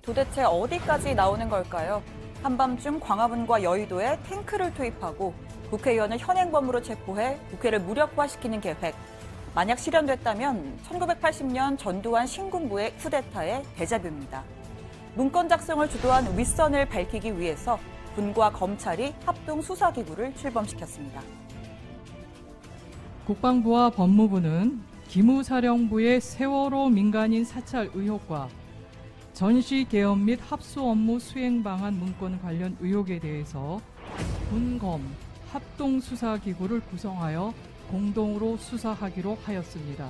도대체 어디까지 나오는 걸까요? 한밤중 광화문과 여의도에 탱크를 투입하고 국회의원을 현행범으로 체포해 국회를 무력화시키는 계획. 만약 실현됐다면 1980년 전두환 신군부의 쿠데타의 대자뷰입니다. 문건 작성을 주도한 윗선을 밝히기 위해서 군과 검찰이 합동 수사기구를 출범시켰습니다. 국방부와 법무부는 기무사령부의 세월호 민간인 사찰 의혹과 전시 개업 및 합수 업무 수행 방안 문건 관련 의혹에 대해서 군검 합동 수사 기구를 구성하여 공동으로 수사하기로 하였습니다.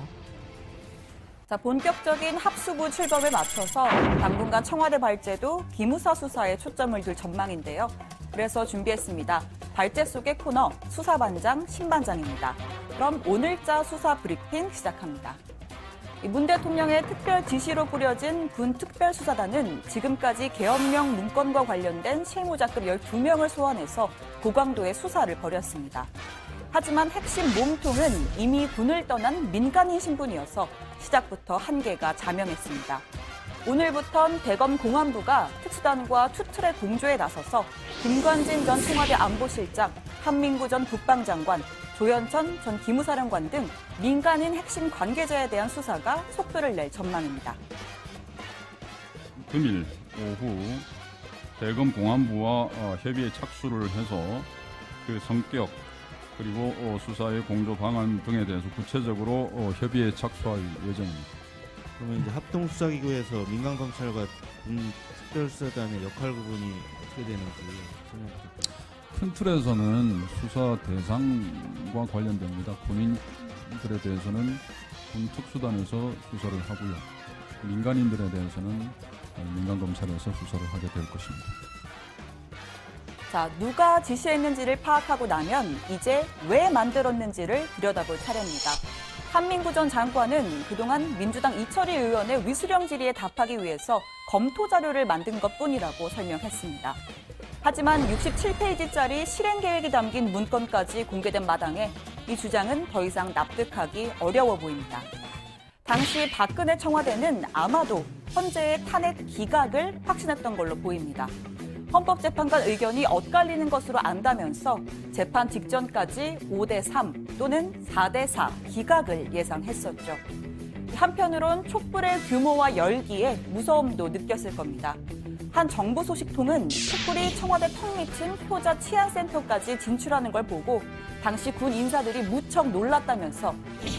자, 본격적인 합수부 출범에 맞춰서 당분간 청와대 발제도 기무사 수사에 초점을 둘 전망인데요. 그래서 준비했습니다. 발제 속의 코너 수사반장 신반장입니다. 그럼 오늘자 수사 브리핑 시작합니다. 문 대통령의 특별 지시로 꾸려진 군 특별수사단은 지금까지 계엄령 문건과 관련된 실무자급 12명을 소환해서 고강도의 수사를 벌였습니다. 하지만 핵심 몸통은 이미 군을 떠난 민간인 신분이어서 시작부터 한계가 자명했습니다. 오늘부턴 대검 공안부가 특수단과 투틀의 공조에 나서서 김관진 전 청와대 안보실장, 한민구 전 국방장관, 조현천 전 기무사령관 등 민간인 핵심 관계자에 대한 수사가 속도를 낼 전망입니다. 금일 오후 대검 공안부와 어, 협의에 착수를 해서 그 성격 그리고 어, 수사의 공조 방안 등에 대해서 구체적으로 어, 협의에 착수할 예정입니다. 그러면 이제 합동 수사기구에서 민간 검찰과 군 특별수사단의 역할 구분이 어떻게 되는지 설명 부탁드립니다. 큰 틀에서는 수사 대상과 관련됩니다. 군인들에 대해서는 군 특수단에서 수사를 하고요. 민간인들에 대해서는 민간 검찰에서 수사를 하게 될 것입니다. 자, 누가 지시했는지를 파악하고 나면 이제 왜 만들었는지를 들여다볼 차례입니다. 한민구 전 장관은 그동안 민주당 이철희 의원의 위수령 질의에 답하기 위해서 검토 자료를 만든 것 뿐이라고 설명했습니다. 하지만 67페이지짜리 실행 계획이 담긴 문건까지 공개된 마당에 이 주장은 더 이상 납득하기 어려워 보입니다. 당시 박근혜 청와대는 아마도 헌재의 탄핵 기각을 확신했던 걸로 보입니다. 헌법재판관 의견이 엇갈리는 것으로 안다면서 재판 직전까지 5대 3 또는 4대 4 기각을 예상했었죠. 한편으론 촛불의 규모와 열기에 무서움도 느꼈을 겁니다. 한 정부 소식통은 촛불이 청와대 턱 밑인 표자 치안센터까지 진출하는 걸 보고 당시 군 인사들이 무척 놀랐다면서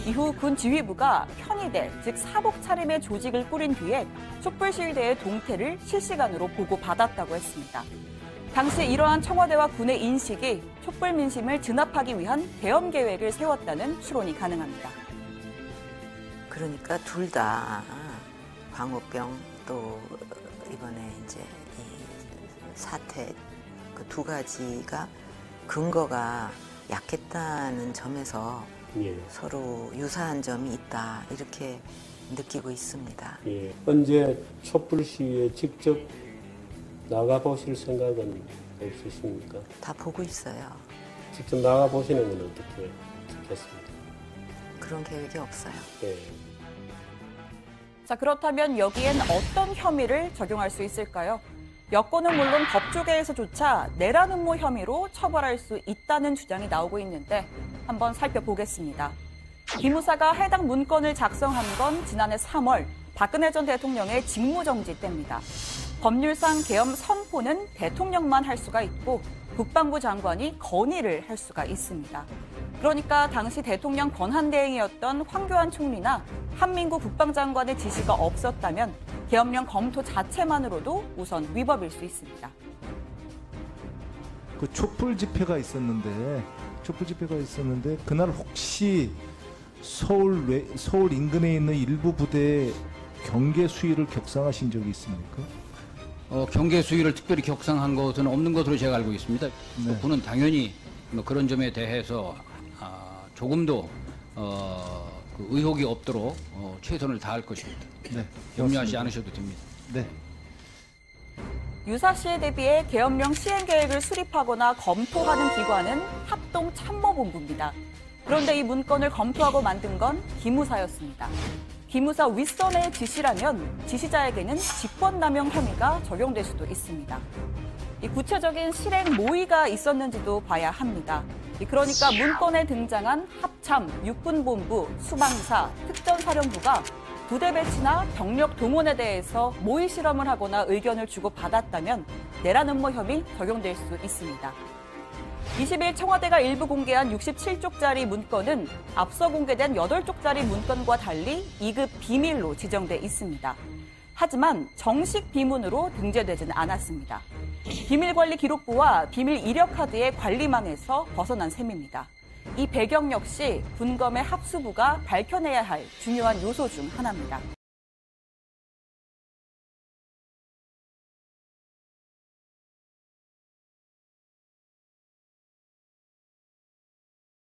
이후 군 지휘부가 편의대, 즉 사복 차림의 조직을 꾸린 뒤에 촛불 시위대의 동태를 실시간으로 보고받았다고 했습니다. 당시 이러한 청와대와 군의 인식이 촛불 민심을 진압하기 위한 대엄 계획을 세웠다는 추론이 가능합니다. 그러니까 둘 다 광우병 또 이번에 이제 이 사태 그 두 가지가 근거가 약했다는 점에서 예. 서로 유사한 점이 있다 이렇게 느끼고 있습니다. 예. 언제 촛불 시위에 직접 나가 보실 생각은 없으십니까? 다 보고 있어요. 직접 나가 보시는 건 어떻게 좋겠습니다. 그런 계획이 없어요. 예. 자, 그렇다면 여기엔 어떤 혐의를 적용할 수 있을까요? 여권은 물론 법조계에서조차 내란 음모 혐의로 처벌할 수 있다는 주장이 나오고 있는데 한번 살펴보겠습니다. 기무사가 해당 문건을 작성한 건 지난해 3월 박근혜 전 대통령의 직무정지 때입니다. 법률상 계엄 선포는 대통령만 할 수가 있고 국방부 장관이 건의를 할 수가 있습니다. 그러니까 당시 대통령 권한대행이었던 황교안 총리나 한민구 국방장관의 지시가 없었다면 계엄령 검토 자체만으로도 우선 위법일 수 있습니다. 그 촛불 집회가 있었는데 촛불 집회가 있었는데 그날 혹시 서울 외, 서울 인근에 있는 일부 부대 경계 수위를 격상하신 적이 있습니까? 어, 경계 수위를 특별히 격상한 것은 없는 것으로 제가 알고 있습니다. 네. 군은 당연히 뭐 그런 점에 대해서 아, 조금도 어, 그 의혹이 없도록 어, 최선을 다할 것입니다. 네. 염려하지. 않으셔도 됩니다. 네. 유사시에 대비해 계엄령 시행 계획을 수립하거나 검토하는 기관은 합동 참모본부입니다. 그런데 이 문건을 검토하고 만든 건 기무사였습니다. 기무사 윗선의 지시라면 지시자에게는 직권남용 혐의가 적용될 수도 있습니다. 이 구체적인 실행 모의가 있었는지도 봐야 합니다. 이 그러니까 문건에 등장한 합참, 육군본부, 수방사, 특전사령부가 부대 배치나 병력 동원에 대해서 모의 실험을 하거나 의견을 주고받았다면 내란 음모 혐의 적용될 수 있습니다. 20일 청와대가 일부 공개한 67쪽짜리 문건은 앞서 공개된 8쪽짜리 문건과 달리 2급 비밀로 지정돼 있습니다. 하지만 정식 비문으로 등재되지는 않았습니다. 비밀관리 기록부와 비밀 이력 카드의 관리망에서 벗어난 셈입니다. 이 배경 역시 군검의 합수부가 밝혀내야 할 중요한 요소 중 하나입니다.